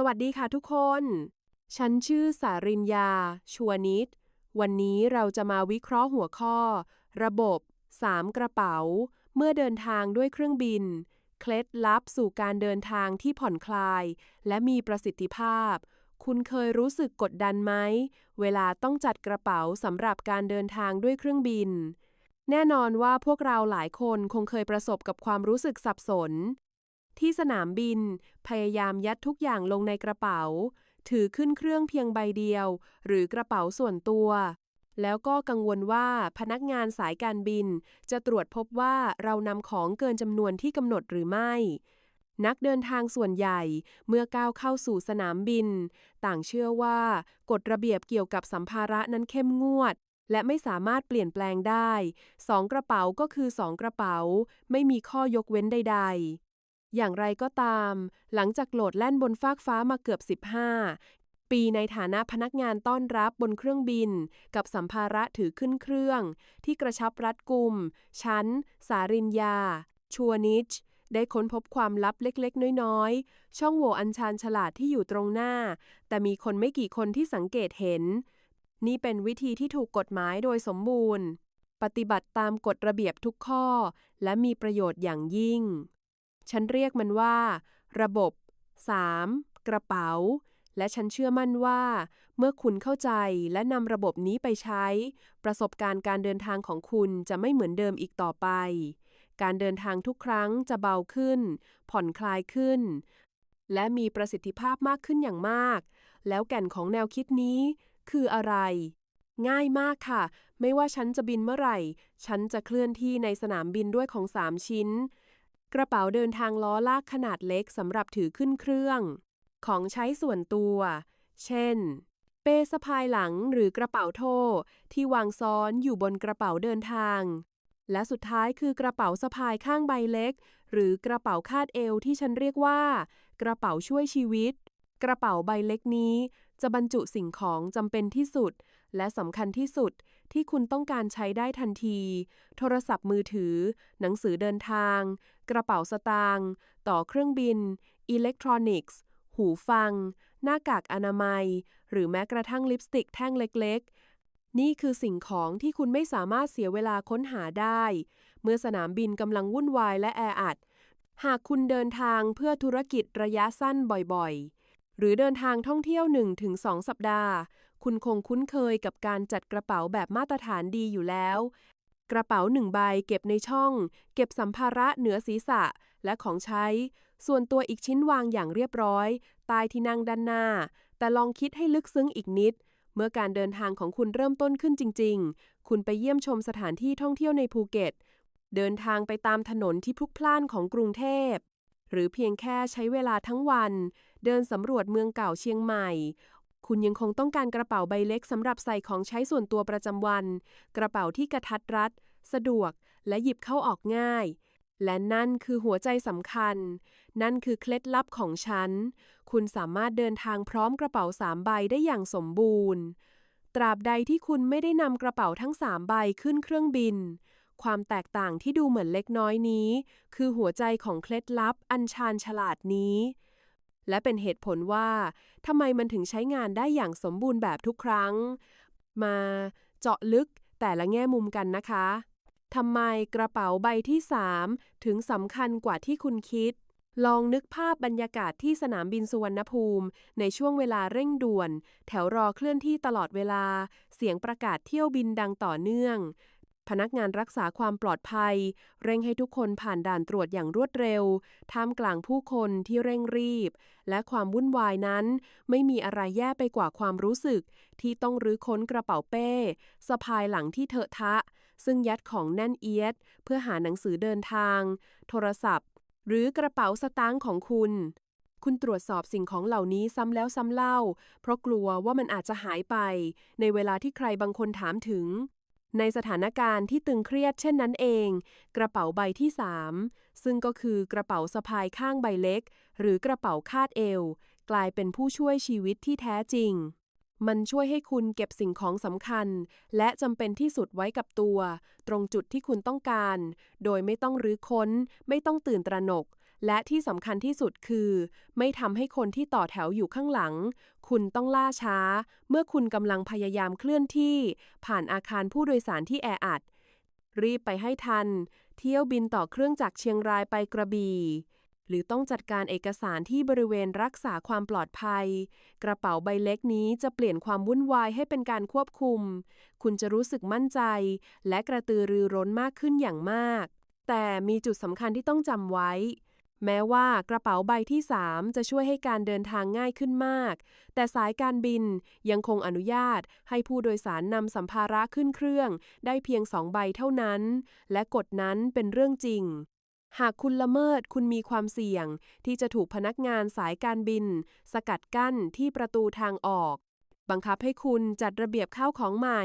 สวัสดีค่ะทุกคน ฉันชื่อสาริญญาชัวนิด วันนี้เราจะมาวิเคราะห์หัวข้อ ระบบ 3 กระเป๋า เมื่อเดินทางด้วยเครื่องบิน เคล็ดลับสู่การเดินทางที่ผ่อนคลาย และมีประสิทธิภาพ คุณเคยรู้สึกกดดันไหม เวลาต้องจัดกระเป๋าสำหรับการเดินทางด้วยเครื่องบิน แน่นอนว่าพวกเราหลายคนคงเคยประสบกับความรู้สึกสับสน ที่สนามบิน พยายามยัดทุกอย่างลงในกระเป๋า ถือขึ้นเครื่องเพียงใบเดียว หรือกระเป๋าส่วนตัว แล้วก็กังวลว่าพนักงานสายการบิน จะตรวจพบว่าเรานำของเกินจำนวนที่กำหนดหรือไม่ นักเดินทางส่วนใหญ่เมื่อก้าวเข้าสู่สนามบิน ต่างเชื่อว่ากฎระเบียบเกี่ยวกับสัมภาระนั้นเข้มงวดและไม่สามารถเปลี่ยนแปลงได้ สองกระเป๋าก็คือสองกระเป๋า ไม่มีข้อยกเว้นใดๆ อย่างไรก็ตาม หลังจากโหลดแล่นบนฟากฟ้ามาเกือบ 15 ปีในฐานะพนักงานต้อนรับบนเครื่องบิน กับสัมภาระถือขึ้นเครื่อง ที่กระชับรัดกุมฉันสาริญญาชัวนิช ได้ค้นพบความลับเล็กๆ น้อยๆ ช่องโหว่อันชาญฉลาดที่อยู่ตรงหน้า แต่มีคนไม่กี่คนที่สังเกตเห็น นี่เป็นวิธีที่ถูกกฎหมายโดยสมบูรณ์ ปฏิบัติตามกฎระเบียบทุกข้อ และมีประโยชน์อย่างยิ่ง ฉันเรียกมันว่า ระบบ 3. กระเป๋า และฉันเชื่อมั่นว่า เมื่อคุณเข้าใจและนำระบบนี้ไปใช้ ประสบการณ์การเดินทางของคุณจะไม่เหมือนเดิมอีกต่อไป การเดินทางทุกครั้งจะเบาขึ้น ผ่อนคลายขึ้น และมีประสิทธิภาพมากขึ้นอย่างมาก แล้วแก่นของแนวคิดนี้ คืออะไรง่ายมากค่ะ ไม่ว่าฉันจะบินเมื่อไหร่ ฉันจะเคลื่อนที่ในสนามบินด้วยของ 3 ชิ้น กระเป๋าเดินทางล้อลากขนาดเล็กสำหรับถือขึ้นเครื่อง ของใช้ส่วนตัว เช่น เป้สะพายหลังหรือกระเป๋าโทที่วางซ้อนอยู่บนกระเป๋าเดินทาง และสุดท้ายคือกระเป๋าสะพายข้างใบเล็ก หรือกระเป๋าคาดเอวที่ฉันเรียกว่า กระเป๋าช่วยชีวิต กระเป๋าใบเล็กนี้ จะบรรจุสิ่งของจำเป็นที่สุด และสำคัญที่สุดที่คุณต้องการใช้ได้ทันที โทรศัพท์มือถือ หนังสือเดินทาง กระเป๋าสตางค์ต่อเครื่องบิน อิเล็กทรอนิกส์ หูฟัง หน้ากากอนามัย หรือแม้กระทั่งลิปสติกแท่งเล็กๆ นี่คือสิ่งของที่คุณไม่สามารถเสียเวลาค้นหาได้ เมื่อสนามบินกำลังวุ่นวายและแออัด หากคุณเดินทางเพื่อธุรกิจระยะสั้นบ่อยๆ หรือเดินทางท่องเที่ยว 1-2 สัปดาห์ คุณคงคุ้นเคยกับการจัดกระเป๋าแบบมาตรฐานดีอยู่แล้ว กระเป๋าหนึ่งใบเก็บในช่อง เก็บสัมภาระเหนือศีรษะและของใช้ ส่วนตัวอีกชิ้นวางอย่างเรียบร้อย ใต้ที่นั่งด้านหน้า แต่ลองคิดให้ลึกซึ้งอีกนิด เมื่อการเดินทางของคุณเริ่มต้นขึ้นจริง ๆ คุณไปเยี่ยมชมสถานที่ท่องเที่ยวในภูเก็ต เดินทางไปตามถนนที่พลุกพล่านของกรุงเทพหรือเพียงแค่ใช้เวลาทั้งวัน เดินสำรวจเมืองเก่าเชียงใหม่ คุณยังคงต้องการกระเป๋าใบเล็กสำหรับใส่ของใช้ส่วนตัวประจำวัน กระเป๋าที่กระทัดรัด สะดวก และหยิบเข้าออกง่าย และนั่นคือหัวใจสำคัญ นั่นคือเคล็ดลับของฉัน คุณสามารถเดินทางพร้อมกระเป๋าสามใบได้อย่างสมบูรณ์ ตราบใดที่คุณไม่ได้นำกระเป๋าทั้งสามใบขึ้นเครื่องบินความแตกต่างที่ดูเหมือนเล็กน้อยนี้ คือหัวใจของเคล็ดลับอันชาญฉลาดนี้ และเป็นเหตุผลว่าทำไมมันถึงใช้งานได้อย่างสมบูรณ์แบบทุกครั้ง มาเจาะลึกแต่ละแง่มุมกันนะคะทำไมกระเป๋าใบที่ 3 ถึงสำคัญกว่าที่คุณคิด ลองนึกภาพบรรยากาศที่สนามบินสุวรรณภูมิ ในช่วงเวลาเร่งด่วน แถวรอเคลื่อนที่ตลอดเวลา เสียงประกาศเที่ยวบินดังต่อเนื่อง พนักงานรักษาความปลอดภัย เร่งให้ทุกคนผ่านด่านตรวจอย่างรวดเร็ว ท่ามกลางผู้คนที่เร่งรีบ และความวุ่นวายนั้น ไม่มีอะไรแย่ไปกว่าความรู้สึก ที่ต้องรื้อค้นกระเป๋าเป้สะพายหลังที่เถอะทะ ซึ่งยัดของแน่นเอียด เพื่อหาหนังสือเดินทาง โทรศัพท์ หรือกระเป๋าสตางค์ของคุณคุณตรวจสอบสิ่งของเหล่านี้ซ้ำแล้วซ้ำเล่า เพราะกลัวว่ามันอาจจะหายไป ในเวลาที่ใครบางคนถามถึง ในสถานการณ์ที่ตึงเครียดเช่นนั้นเอง กระเป๋าใบที่ 3 ซึ่งก็คือกระเป๋าสะพายข้างใบเล็ก หรือกระเป๋าคาดเอว กลายเป็นผู้ช่วยชีวิตที่แท้จริง มันช่วยให้คุณเก็บสิ่งของสำคัญ และจำเป็นที่สุดไว้กับตัว ตรงจุดที่คุณต้องการ โดยไม่ต้องรื้อค้น ไม่ต้องตื่นตระหนก และที่สำคัญที่สุดคือ ไม่ทำให้คนที่ต่อแถวอยู่ข้างหลัง คุณต้องล่าช้า เมื่อคุณกำลังพยายามเคลื่อนที่ ผ่านอาคารผู้โดยสารที่แออัด รีบไปให้ทัน เที่ยวบินต่อเครื่องจากเชียงรายไปกระบี่หรือต้องจัดการเอกสารที่บริเวณรักษาความปลอดภัย กระเป๋าใบเล็กนี้จะเปลี่ยนความวุ่นวายให้เป็นการควบคุม คุณจะรู้สึกมั่นใจ และกระตือรือร้นมากขึ้นอย่างมาก แต่มีจุดสำคัญที่ต้องจำไว้ แม้ว่ากระเป๋าใบที่ 3 จะช่วยให้การเดินทางง่ายขึ้นมาก แต่สายการบินยังคงอนุญาตให้ผู้โดยสารนำสัมภาระขึ้นเครื่อง ได้เพียงสองใบเท่านั้น และกฎนั้นเป็นเรื่องจริง หากคุณละเมิดคุณมีความเสี่ยง ที่จะถูกพนักงานสายการบิน สกัดกั้นที่ประตูทางออก บังคับให้คุณจัดระเบียบข้าวของใหม่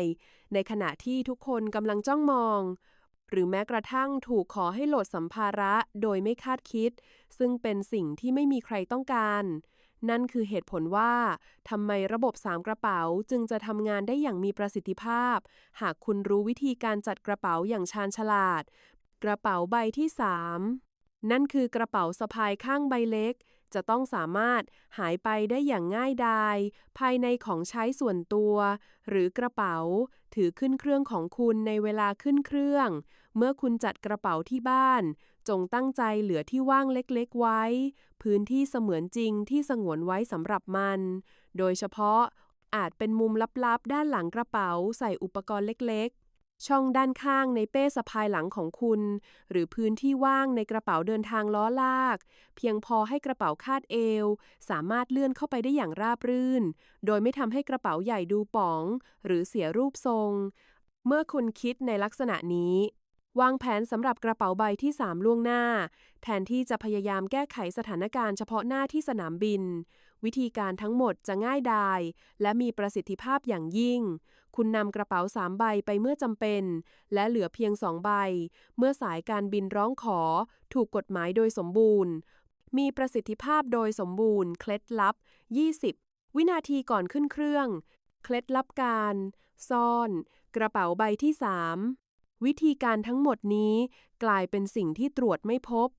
ในขณะที่ทุกคนกำลังจ้องมอง หรือแม้กระทั่งถูกขอให้โหลดสัมภาระโดยไม่คาดคิด ซึ่งเป็นสิ่งที่ไม่มีใครต้องการ นั่นคือเหตุผลว่าทำไมระบบ 3 กระเป๋าจึงจะทำงานได้อย่างมีประสิทธิภาพ หากคุณรู้วิธีการจัดกระเป๋าอย่างชาญฉลาด กระเป๋าใบที่ 3 นั่นคือกระเป๋าสะพายข้างใบเล็ก จะต้องสามารถหายไปได้อย่างง่ายดาย ภายในของใช้ส่วนตัว หรือกระเป๋า ถือขึ้นเครื่องของคุณในเวลาขึ้นเครื่อง เมื่อคุณจัดกระเป๋าที่บ้าน จงตั้งใจเหลือที่ว่างเล็กๆไว้ พื้นที่เสมือนจริงที่สงวนไว้สำหรับมัน โดยเฉพาะอาจเป็นมุมลับๆ ด้านหลังกระเป๋าใส่อุปกรณ์เล็กๆ ช่องด้านข้างในเป้สะพายหลังของคุณ หรือพื้นที่ว่างในกระเป๋าเดินทางล้อลาก เพียงพอให้กระเป๋าคาดเอว สามารถเลื่อนเข้าไปได้อย่างราบรื่น โดยไม่ทำให้กระเป๋าใหญ่ดูป๋อง หรือเสียรูปทรง เมื่อคุณคิดในลักษณะนี้ วางแผนสำหรับกระเป๋าใบที่ 3 ล่วงหน้า แทนที่จะพยายามแก้ไขสถานการณ์เฉพาะหน้าที่สนามบิน วิธีการทั้งหมดจะง่ายดาย และมีประสิทธิภาพอย่างยิ่ง คุณนำกระเป๋า 3 ใบไปเมื่อจำเป็น และเหลือเพียง 2 ใบ เมื่อสายการบินร้องขอ ถูกกฎหมายโดยสมบูรณ์ มีประสิทธิภาพโดยสมบูรณ์ เคล็ดลับ 20 วินาทีก่อนขึ้นเครื่อง เคล็ดลับการ ซ่อน กระเป๋าใบที่ 3 วิธีการทั้งหมดนี้กลายเป็นสิ่งที่ตรวจไม่พบ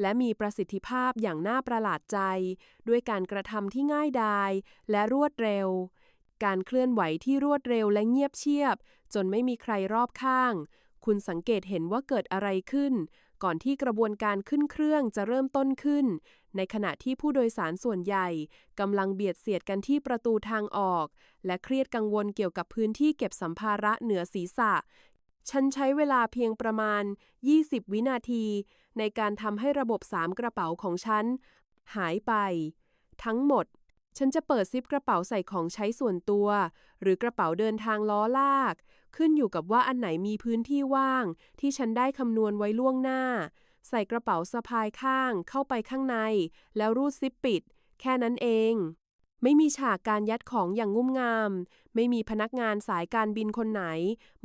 และมีประสิทธิภาพอย่างน่าประหลาดใจ ด้วยการกระทำที่ง่ายดาย และรวดเร็ว การเคลื่อนไหวที่รวดเร็วและเงียบเชียบ จนไม่มีใครรอบข้าง คุณสังเกตเห็นว่าเกิดอะไรขึ้น ก่อนที่กระบวนการขึ้นเครื่องจะเริ่มต้นขึ้น ในขณะที่ผู้โดยสารส่วนใหญ่กำลังเบียดเสียดกันที่ประตูทางออก และเครียดกังวลเกี่ยวกับพื้นที่เก็บสัมภาระเหนือศีรษะ ฉันใช้เวลาเพียงประมาณ 20 วินาที ในการทำให้ระบบ3กระเป๋าของฉัน หายไป ทั้งหมด ฉันจะเปิดซิปกระเป๋าใส่ของใช้ส่วนตัว หรือกระเป๋าเดินทางล้อลาก ขึ้นอยู่กับว่าอันไหนมีพื้นที่ว่าง ที่ฉันได้คำนวณไว้ล่วงหน้า ใส่กระเป๋าสะพายข้างเข้าไปข้างใน แล้วรูดซิปปิด แค่นั้นเอง ไม่มีฉากการยัดของอย่างงุ่มงาม ไม่มีพนักงานสายการบินคนไหน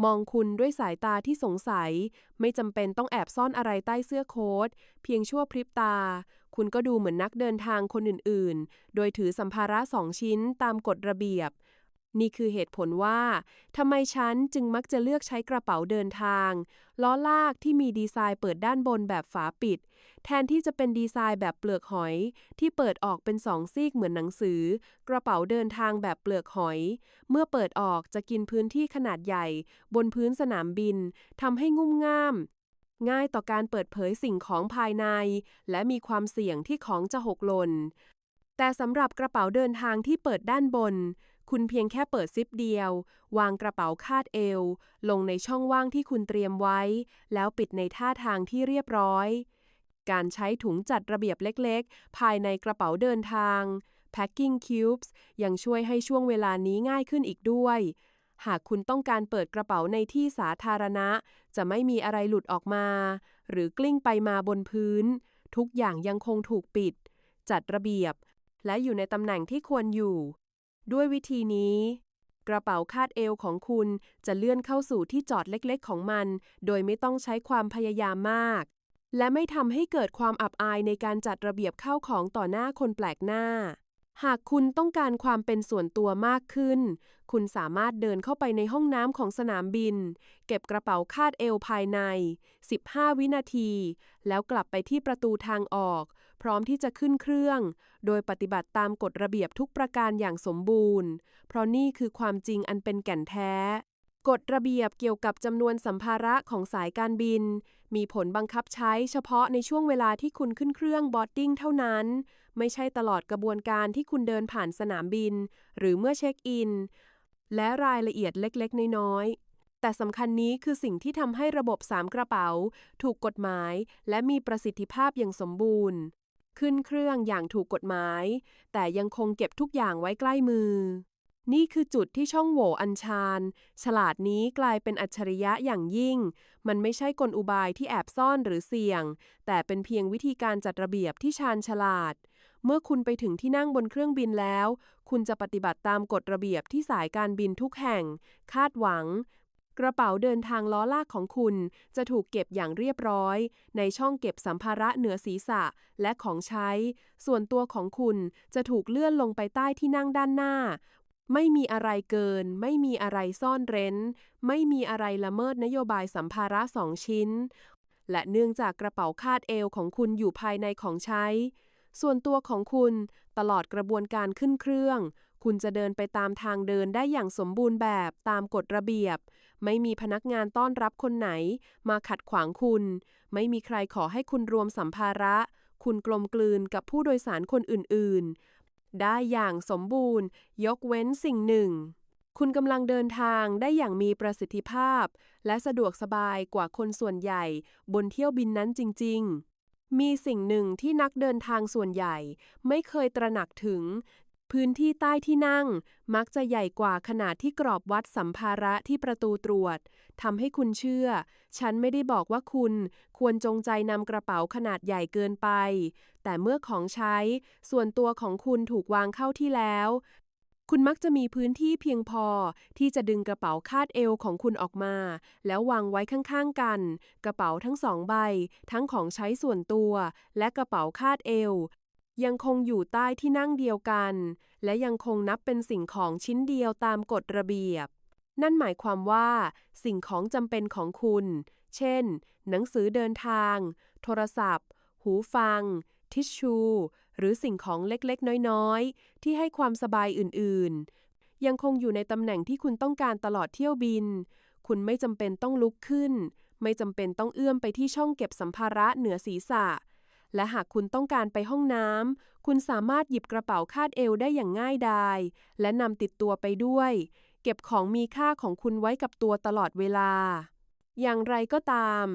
มองคุณด้วยสายตาที่สงสัย ไม่จำเป็นต้องแอบซ่อนอะไรใต้เสื้อโค้ท เพียงชั่วพริบตา คุณก็ดูเหมือนนักเดินทางคนอื่นๆ โดยถือสัมภาระสองชิ้นตามกฎระเบียบ นี่คือเหตุผลว่าทำไมฉันจึงมักจะเลือกใช้กระเป๋าเดินทาง ล้อลากที่มีดีไซน์เปิดด้านบนแบบฝาปิด แทนที่จะเป็นดีไซน์แบบเปลือกหอย ที่เปิดออกเป็นสองซีกเหมือนหนังสือ กระเป๋าเดินทางแบบเปลือกหอย เมื่อเปิดออกจะกินพื้นที่ขนาดใหญ่ บนพื้นสนามบินทำให้งุ่มง่ามง่ายต่อการเปิดเผยสิ่งของภายใน และมีความเสี่ยงที่ของจะหกหล่นแต่สำหรับกระเป๋าเดินทางที่เปิดด้านบน คุณเพียงแค่เปิดซิปเดียว วางกระเป๋าคาดเอว ลงในช่องว่างที่คุณเตรียมไว้ แล้วปิดในท่าทางที่เรียบร้อย การใช้ถุงจัดระเบียบเล็กๆ ภายในกระเป๋าเดินทาง Packing Cubes ยังช่วยให้ช่วงเวลานี้ง่ายขึ้นอีกด้วย หากคุณต้องการเปิดกระเป๋าในที่สาธารณะ จะไม่มีอะไรหลุดออกมา หรือกลิ้งไปมาบนพื้น ทุกอย่างยังคงถูกปิด จัดระเบียบ และอยู่ในตำแหน่งที่ควรอยู่ ด้วยวิธีนี้ กระเป๋าคาดเอวของคุณจะเลื่อนเข้าสู่ที่จอดเล็กๆ ของมัน โดยไม่ต้องใช้ความพยายามมาก และไม่ทำให้เกิดความอับอายในการจัดระเบียบเข้าของต่อหน้าคนแปลกหน้า หากคุณต้องการความเป็นส่วนตัวมากขึ้น คุณสามารถเดินเข้าไปในห้องน้ำของสนามบิน เก็บกระเป๋าคาดเอวภายใน 15 วินาที แล้วกลับไปที่ประตูทางออก พร้อมที่จะขึ้นเครื่อง โดยปฏิบัติตามกฎระเบียบทุกประการอย่างสมบูรณ์ เพราะนี่คือความจริงอันเป็นแก่นแท้ กฎระเบียบเกี่ยวกับจำนวนสัมภาระของสายการบิน มีผลบังคับใช้เฉพาะในช่วงเวลาที่คุณขึ้นเครื่องบอดดิ้งเท่านั้น ไม่ใช่ตลอดกระบวนการที่คุณเดินผ่านสนามบิน หรือเมื่อเช็คอิน และรายละเอียดเล็กๆ น้อยๆแต่สำคัญนี้คือสิ่งที่ทำให้ระบบสามกระเป๋า ถูกกฎหมาย และมีประสิทธิภาพอย่างสมบูรณ์ ขึ้นเครื่องอย่างถูกกฎหมาย แต่ยังคงเก็บทุกอย่างไว้ใกล้มือ นี่คือจุดที่ช่องโหว่อัญชานฉลาดนี้กลายเป็นอัจฉริยะอย่างยิ่ง มันไม่ใช่กลอุบายที่แอบซ่อนหรือเสี่ยง แต่เป็นเพียงวิธีการจัดระเบียบที่ชาญฉลาด เมื่อคุณไปถึงที่นั่งบนเครื่องบินแล้ว คุณจะปฏิบัติตามกฎระเบียบที่สายการบินทุกแห่ง คาดหวัง กระเป๋าเดินทางล้อลากของคุณจะถูกเก็บอย่างเรียบร้อย ในช่องเก็บสัมภาระเหนือศีรษะและของใช้ ส่วนตัวของคุณจะถูกเลื่อนลงไปใต้ที่นั่งด้านหน้า ไม่มีอะไรเกิน ไม่มีอะไรซ่อนเร้น ไม่มีอะไรละเมิดนโยบายสัมภาระสองชิ้น และเนื่องจากกระเป๋าคาดเอวของคุณอยู่ภายในของใช้ ส่วนตัวของคุณตลอดกระบวนการขึ้นเครื่อง คุณจะเดินไปตามทางเดินได้อย่างสมบูรณ์แบบตามกฎระเบียบ ไม่มีพนักงานต้อนรับคนไหน มาขัดขวางคุณ ไม่มีใครขอให้คุณรวมสัมภาระ คุณกลมกลืนกับผู้โดยสารคนอื่น ๆ ได้อย่างสมบูรณ์ ยกเว้นสิ่งหนึ่ง คุณกำลังเดินทางได้อย่างมีประสิทธิภาพ และสะดวกสบายกว่าคนส่วนใหญ่ บนเที่ยวบินนั้นจริง ๆมีสิ่งหนึ่งที่นักเดินทางส่วนใหญ่ไม่เคยตระหนักถึง พื้นที่ใต้ที่นั่ง มักจะใหญ่กว่าขนาดที่กรอบวัดสัมภาระที่ประตูตรวจทำให้คุณเชื่อ ฉันไม่ได้บอกว่าคุณ ควรจงใจนำกระเป๋าขนาดใหญ่เกินไป แต่เมื่อของใช้ ส่วนตัวของคุณถูกวางเข้าที่แล้ว คุณมักจะมีพื้นที่เพียงพอ ที่จะดึงกระเป๋าคาดเอวของคุณออกมา แล้ววางไว้ข้างๆกัน กระเป๋าทั้งสองใบ ทั้งของใช้ส่วนตัว และกระเป๋าคาดเอว ยังคงอยู่ใต้ที่นั่งเดียวกัน และยังคงนับเป็นสิ่งของชิ้นเดียวตามกฎระเบียบ นั่นหมายความว่า สิ่งของจำเป็นของคุณ เช่น หนังสือเดินทาง โทรศัพท์ หูฟัง ทิชชู หรือสิ่งของเล็กๆ น้อยๆ ที่ให้ความสบายอื่นๆ ยังคงอยู่ในตำแหน่งที่คุณต้องการตลอดเที่ยวบิน คุณไม่จำเป็นต้องลุกขึ้น ไม่จำเป็นต้องเอื้อมไปที่ช่องเก็บสัมภาระเหนือศีรษะ และหากคุณต้องการไปห้องน้ำ คุณสามารถหยิบกระเป๋าคาดเอวได้อย่างง่ายดาย และนำติดตัวไปด้วย เก็บของมีค่าของคุณไว้กับตัวตลอดเวลา อย่างไรก็ตาม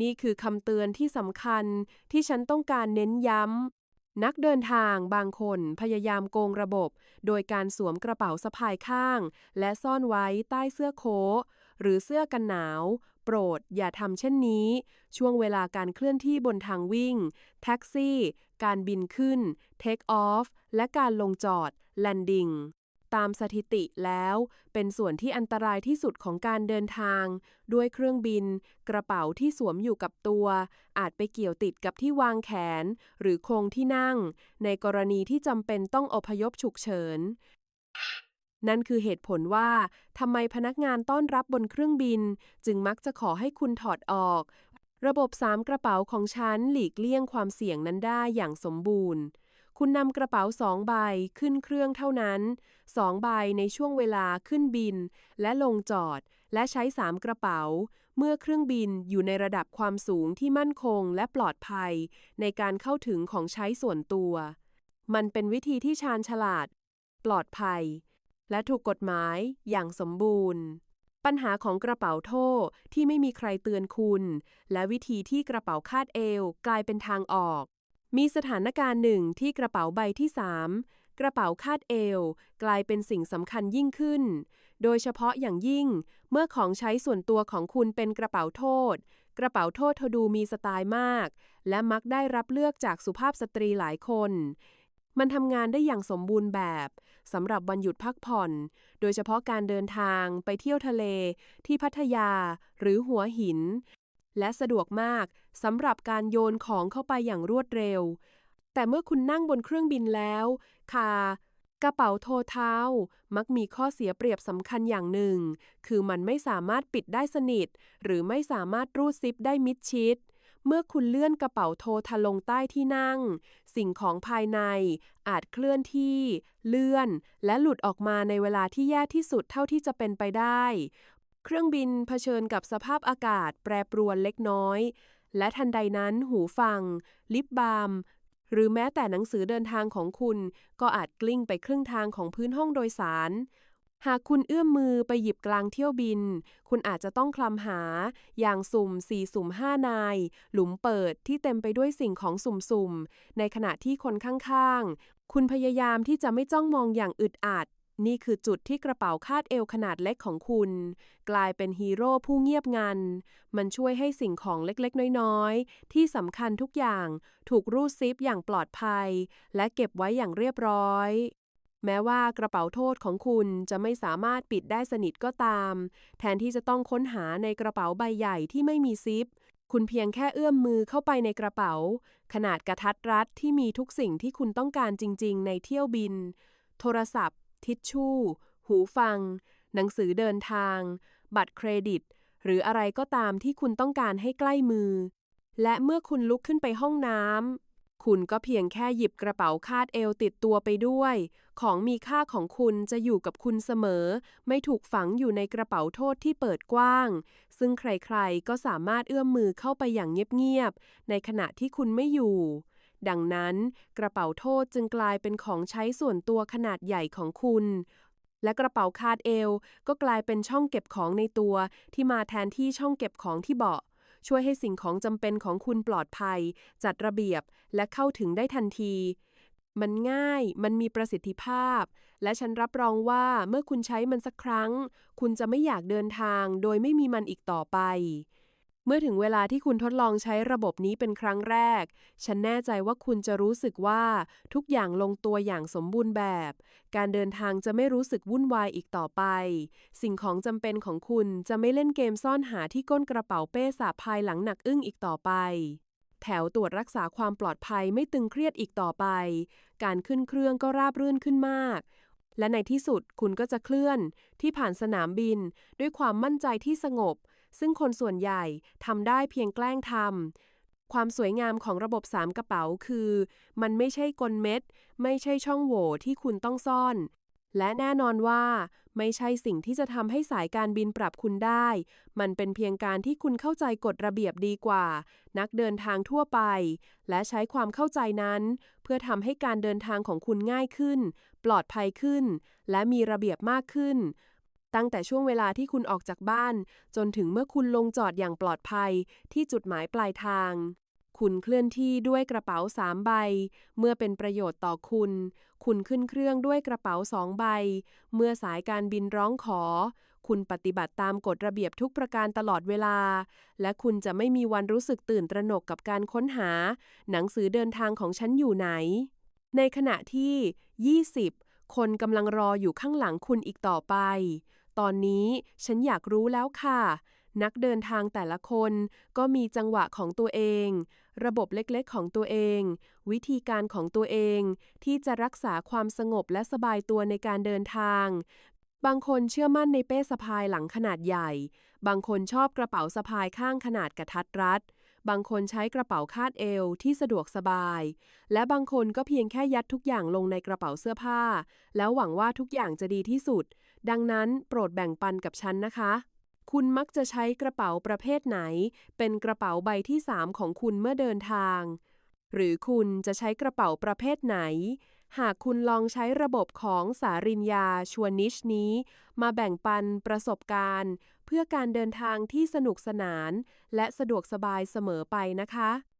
นี่คือคำเตือนที่สำคัญที่ฉันต้องการเน้นย้ำ นักเดินทางบางคนพยายามโกงระบบ โดยการสวมกระเป๋าสะพายข้าง และซ่อนไว้ใต้เสื้อโค้ทหรือเสื้อกันหนาว โปรด อย่าทำเช่นนี้ ช่วงเวลาการเคลื่อนที่บนทางวิ่ง แท็กซี่ การบินขึ้นเทคออฟและการลงจอดแลนดิ้งตามสถิติแล้ว เป็นส่วนที่อันตรายที่สุดของการเดินทาง ด้วยเครื่องบิน กระเป๋าที่สวมอยู่กับตัว อาจไปเกี่ยวติดกับที่วางแขน หรือโครงที่นั่ง ในกรณีที่จำเป็นต้องอพยพฉุกเฉิน นั่นคือเหตุผลว่าทำไมพนักงานต้อนรับบนเครื่องบิน จึงมักจะขอให้คุณถอดออก ระบบสามกระเป๋าของฉันหลีกเลี่ยงความเสี่ยงนั้นได้อย่างสมบูรณ์ คุณนำกระเป๋าสองใบขึ้นเครื่องเท่านั้นสองใบในช่วงเวลาขึ้นบิน และลงจอด และใช้สามกระเป๋า เมื่อเครื่องบินอยู่ในระดับความสูงที่มั่นคงและปลอดภัย ในการเข้าถึงของใช้ส่วนตัว มันเป็นวิธีที่ชาญฉลาด ปลอดภัย และถูกกฎหมายอย่างสมบูรณ์ ปัญหาของกระเป๋าโท่ที่ไม่มีใครเตือนคุณ และวิธีที่กระเป๋าคาดเอวกลายเป็นทางออก มีสถานการณ์หนึ่งที่กระเป๋าใบที่ 3 กระเป๋าคาดเอว กลายเป็นสิ่งสำคัญยิ่งขึ้น โดยเฉพาะอย่างยิ่ง เมื่อของใช้ส่วนตัวของคุณเป็นกระเป๋าโทษ กระเป๋าโทษเธอดูมีสไตล์มาก และมักได้รับเลือกจากสุภาพสตรีหลายคน มันทำงานได้อย่างสมบูรณ์แบบสำหรับวันหยุดพักผ่อน โดยเฉพาะการเดินทางไปเที่ยวทะเล ที่พัทยา หรือหัวหิน และสะดวกมากสำหรับการโยนของเข้าไปอย่างรวดเร็ว แต่เมื่อคุณนั่งบนเครื่องบินแล้วค่ะกระเป๋าโทเท้า มักมีข้อเสียเปรียบสำคัญอย่างหนึ่ง คือมันไม่สามารถปิดได้สนิท หรือไม่สามารถรูดซิปได้มิดชิด เมื่อคุณเลื่อนกระเป๋าโทรทะลงใต้ที่นั่ง สิ่งของภายในอาจเคลื่อนที่ เลื่อน และหลุดออกมาในเวลาที่แย่ที่สุดเท่าที่จะเป็นไปได้ เครื่องบินเผชิญกับสภาพอากาศแปรปรวนเล็กน้อย และทันใดนั้นหูฟัง ลิปบาล์มหรือแม้แต่หนังสือเดินทางของคุณ ก็อาจกลิ้งไปครึ่งทางของพื้นห้องโดยสาร หากคุณเอื้อมมือไปหยิบกลางเที่ยวบิน คุณอาจจะต้องคลำหา อย่างสุ่มสี่สุ่มห้านาย หลุมเปิดที่เต็มไปด้วยสิ่งของสุ่มๆ ในขณะที่คนข้างๆ คุณพยายามที่จะไม่จ้องมองอย่างอึดอัด นี่คือจุดที่กระเป๋าคาดเอวขนาดเล็กของคุณ กลายเป็นฮีโร่ผู้เงียบงัน มันช่วยให้สิ่งของเล็กๆ น้อยๆ ที่สำคัญทุกอย่าง ถูกรูดซิปอย่างปลอดภัย และเก็บไว้อย่างเรียบร้อย แม้ว่ากระเป๋าโทษของคุณจะไม่สามารถปิดได้สนิทก็ตาม แทนที่จะต้องค้นหาในกระเป๋าใบใหญ่ที่ไม่มีซิป คุณเพียงแค่เอื้อมมือเข้าไปในกระเป๋า ขนาดกระทัดรัดที่มีทุกสิ่งที่คุณต้องการจริง ๆ ในเที่ยวบิน โทรศัพท์ ทิชชู่ หูฟัง หนังสือเดินทาง บัตรเครดิต หรืออะไรก็ตามที่คุณต้องการให้ใกล้มือ และเมื่อคุณลุกขึ้นไปห้องน้ำ คุณก็เพียงแค่หยิบกระเป๋าคาดเอวติดตัวไปด้วย ของมีค่าของคุณจะอยู่กับคุณเสมอ ไม่ถูกฝังอยู่ในกระเป๋าโทษที่เปิดกว้าง ซึ่งใครๆ ก็สามารถเอื้อมมือเข้าไปอย่างเงียบๆ ในขณะที่คุณไม่อยู่ ดังนั้น กระเป๋าโทษจึงกลายเป็นของใช้ส่วนตัวขนาดใหญ่ของคุณ และกระเป๋าคาดเอว ก็กลายเป็นช่องเก็บของในตัว ที่มาแทนที่ช่องเก็บของที่เบาะ ช่วยให้สิ่งของจำเป็นของคุณปลอดภัย จัดระเบียบ และเข้าถึงได้ทันที มันง่าย มันมีประสิทธิภาพ และฉันรับรองว่าเมื่อคุณใช้มันสักครั้ง คุณจะไม่อยากเดินทางโดยไม่มีมันอีกต่อไป เมื่อถึงเวลาที่คุณทดลองใช้ระบบนี้เป็นครั้งแรก ฉันแน่ใจว่าคุณจะรู้สึกว่าทุกอย่างลงตัวอย่างสมบูรณ์แบบ การเดินทางจะไม่รู้สึกวุ่นวายอีกต่อไป สิ่งของจำเป็นของคุณจะไม่เล่นเกมซ่อนหาที่ก้นกระเป๋าเป้สะพายหลังหนักอึ้งอีกต่อไป แถวตรวจรักษาความปลอดภัยไม่ตึงเครียดอีกต่อไป การขึ้นเครื่องก็ราบรื่นขึ้นมากและในที่สุดคุณก็จะเคลื่อนที่ผ่านสนามบิน ด้วยความมั่นใจที่สงบ ซึ่งคนส่วนใหญ่ทำได้เพียงแกล้งทำ ความสวยงามของระบบ 3 กระเป๋าคือ มันไม่ใช่กลเม็ด ไม่ใช่ช่องโหว่ที่คุณต้องซ่อน และแน่นอนว่า ไม่ใช่สิ่งที่จะทำให้สายการบินปรับคุณได้ มันเป็นเพียงการที่คุณเข้าใจกฎระเบียบดีกว่า นักเดินทางทั่วไป และใช้ความเข้าใจนั้น เพื่อทำให้การเดินทางของคุณง่ายขึ้น ปลอดภัยขึ้น และมีระเบียบมากขึ้น ตั้งแต่ช่วงเวลาที่คุณออกจากบ้าน จนถึงเมื่อคุณลงจอดอย่างปลอดภัยที่จุดหมายปลายทาง คุณเคลื่อนที่ด้วยกระเป๋าสามใบ เมื่อเป็นประโยชน์ต่อคุณ คุณขึ้นเครื่องด้วยกระเป๋าสองใบ เมื่อสายการบินร้องขอ คุณปฏิบัติตามกฎระเบียบทุกประการตลอดเวลา และคุณจะไม่มีวันรู้สึกตื่นตระหนกกับการค้นหา หนังสือเดินทางของฉันอยู่ไหน ในขณะที่ 20 คนกำลังรออยู่ข้างหลังคุณอีกต่อไป ตอนนี้ฉันอยากรู้แล้วค่ะ นักเดินทางแต่ละคนก็มีจังหวะของตัวเอง ระบบเล็กๆของตัวเอง วิธีการของตัวเอง ที่จะรักษาความสงบและสบายตัวในการเดินทาง บางคนเชื่อมั่นในเป้สะพายหลังขนาดใหญ่ บางคนชอบกระเป๋าสะพายข้างขนาดกระทัดรัดบางคนใช้กระเป๋าคาดเอวที่สะดวกสบาย และบางคนก็เพียงแค่ยัดทุกอย่างลงในกระเป๋าเสื้อผ้า แล้วหวังว่าทุกอย่างจะดีที่สุด ดังนั้นโปรดแบ่งปันกับฉันนะคะ คุณมักจะใช้กระเป๋าประเภทไหน เป็นกระเป๋าใบที่ 3 ของคุณเมื่อเดินทาง หรือคุณจะใช้กระเป๋าประเภทไหน หากคุณลองใช้ระบบของสารินยาชวนนิชนี้ มาแบ่งปันประสบการณ์ เพื่อการเดินทางที่สนุกสนาน และสะดวกสบายเสมอไปนะคะ